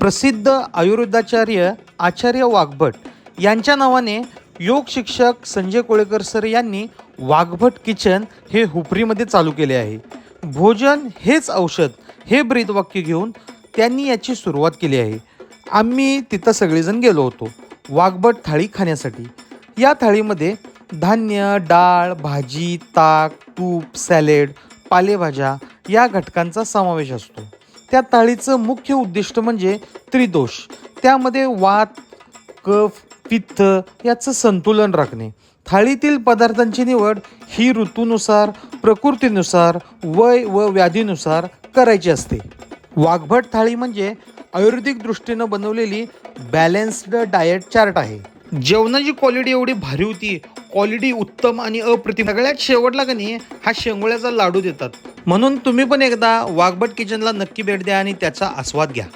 प्रसिद्ध आयुर्वेदाचार्य आचार्य वाघभट यांच्या नावाने योग शिक्षक संजय कोळेकर सर यांनी वाघभट किचन हे हुपरीमध्ये चालू केले आहे. भोजन हेच औषध हे ब्रीदवाक्य घेऊन त्यांनी याची सुरुवात केली आहे. आम्ही तिथं सगळेजण गेलो होतो वाघभट थाळी खाण्यासाठी. या थाळीमध्ये धान्य डाळ भाजी ताक तूप सॅलेड पालेभाज्या या घटकांचा समावेश असतो. त्या थाळीचं मुख्य उद्दिष्ट म्हणजे त्रिदोष. त्यामध्ये वात कफ पित्त याचं संतुलन राखणे. थाळीतील पदार्थांची निवड ही ऋतूनुसार प्रकृतीनुसार वय व व्याधीनुसार करायची असते. वाघभट थाळी म्हणजे आयुर्वेदिक दृष्टीनं बनवलेली बॅलन्स्ड डाएट चार्ट आहे. जेवणाची क्वालिटी एवढी भारी होती क्वालिटी उत्तम आणि अप्रतिम. सगळ्यात शेवटला का नाही हा शेंगोळ्याचा लाडू देतात. म्हणून तुम्ही पण एकदा वाघबट किचनला नक्की भेट द्या आणि त्याचा आस्वाद घ्या.